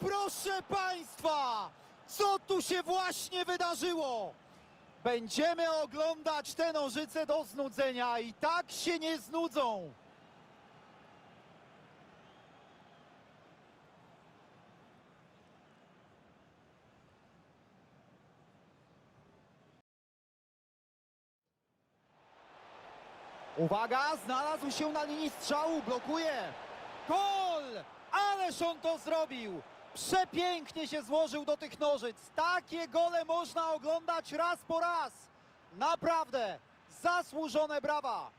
Proszę Państwa! Co tu się właśnie wydarzyło? Będziemy oglądać te nożyce do znudzenia i tak się nie znudzą. Uwaga, znalazł się na linii strzału, blokuje. Gol! Ależ on to zrobił! Przepięknie się złożył do tych nożyc. Takie gole można oglądać raz po raz. Naprawdę, zasłużone brawa.